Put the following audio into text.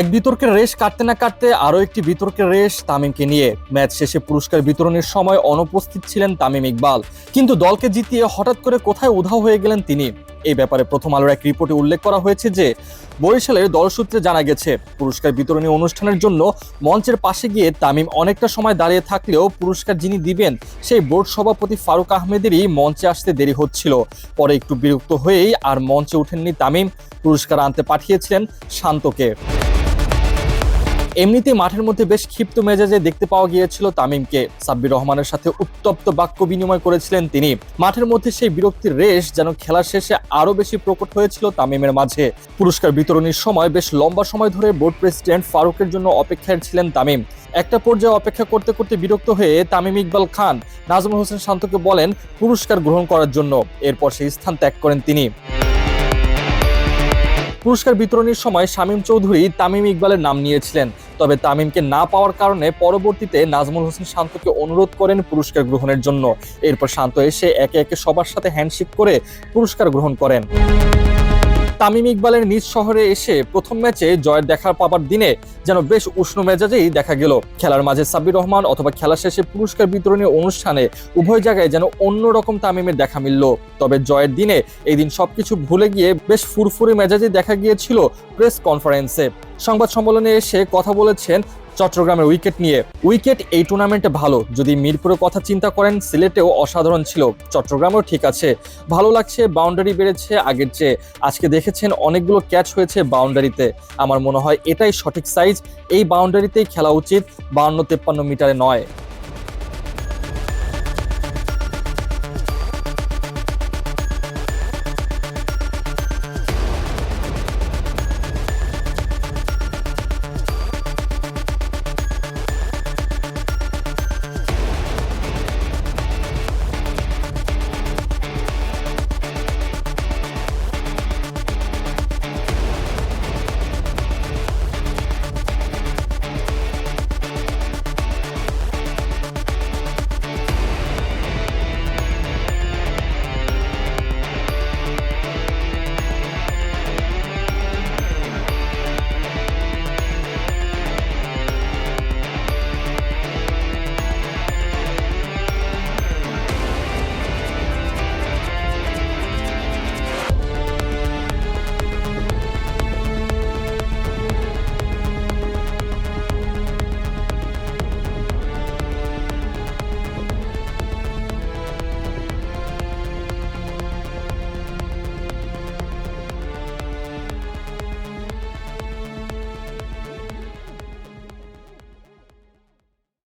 এক বিতর্কের রেশ কাটতে না কাটতে আরও একটি বিতর্কের রেশ তামিমকে নিয়ে। ম্যাচ শেষে পুরস্কার বিতরণের সময় অনুপস্থিত ছিলেন তামিম ইকবাল। কিন্তু দলকে জিতিয়ে হঠাৎ করে কোথায় উধাও হয়ে গেলেন তিনি? এই ব্যাপারে প্রথম আলোর এক রিপোর্টে উল্লেখ করা হয়েছে যে, বরিশালের দলসূত্রে জানা গেছে, পুরস্কার বিতরণী অনুষ্ঠানের জন্য মঞ্চের পাশে গিয়ে তামিম অনেকটা সময় দাঁড়িয়ে থাকলেও পুরস্কার যিনি দিবেন, সেই বোর্ড সভাপতি ফারুক আহমেদেরই মঞ্চে আসতে দেরি হচ্ছিল। পরে একটু বিরক্ত হয়েই আর মঞ্চে ওঠেননি তামিম। পুরস্কার আনতে পাঠিয়েছিলেন শান্তকে। এমনিতে মাঠের মধ্যে বেশ ক্ষিপ্ত মেজাজে দেখতে পাওয়া গিয়েছিল তামিমকে। সাব্বির রহমানের সাথে উত্তপ্ত বাক্য বিনিময় করেছিলেন তিনি। মাঠের মধ্যে সেই বিরক্তির রেশ যেন খেলার শেষে আরও বেশি প্রকট হয়েছিল তামিমের মাঝে। পুরস্কার বিতরণীর সময় বেশ লম্বা সময় ধরে বোর্ড প্রেসিডেন্ট ফারুকের জন্য অপেক্ষায় ছিলেন তামিম। একটা পর্যায়ে অপেক্ষা করতে করতে বিরক্ত হয়ে তামিম ইকবাল খান নাজমুল হোসেন শান্তকে বলেন, পুরস্কার গ্রহণ করার জন্য। এরপর সেই স্থান ত্যাগ করেন তিনি। পুরস্কার বিতরণীর সময় শামীম চৌধুরী তামিম ইকবালের নাম নিয়েছিলেন। তবে তামিমকে না পাওয়ার কারণে পরবর্তীতে নাজমুল হোসেন শান্তকে অনুরোধ করেন পুরস্কার গ্রহণের জন্য। এরপর শান্ত এসে একে একে সবার সাথে হ্যান্ডশেক করে পুরস্কার গ্রহণ করেন। তামিম ইকবালের নিজ শহরে এসে প্রথম ম্যাচে জয়ের দেখার পাবার দিনে যেন বেশ উষ্ণ মেজাজেই দেখা গেল। খেলার মাঝে সাব্বির রহমান অথবা খেলা শেষে পুরস্কার বিতরণী অনুষ্ঠানে উভয় জায়গায় যেন অন্যরকম তামিমের দেখা মিলল। তবে জয়ের দিনে এই দিন সবকিছু ভুলে গিয়ে বেশ ফুরফুরে মেজাজে দেখা গিয়েছিল প্রেস কনফারেন্সে। সংবাদ সম্মেলনে এসে কথা বলেছেন চট্টগ্রামের উইকেট নিয়ে। উইকেট এই টুর্নামেন্টে ভালো। যদি মিরপুরের কথা চিন্তা করেন, সিলেটেও অসাধারণ ছিল। চট্টগ্রামও ঠিক আছে। ভালো লাগছে বাউন্ডারি বেড়েছে আগের চেয়ে। আজকে দেখেছেন অনেকগুলো ক্যাচ হয়েছে বাউন্ডারিতে আমার মনে হয় এটাই সঠিক সাইজ এই বাউন্ডারিতেই খেলা উচিত বাউন্ন তেপ্পান্ন মিটারে নয়।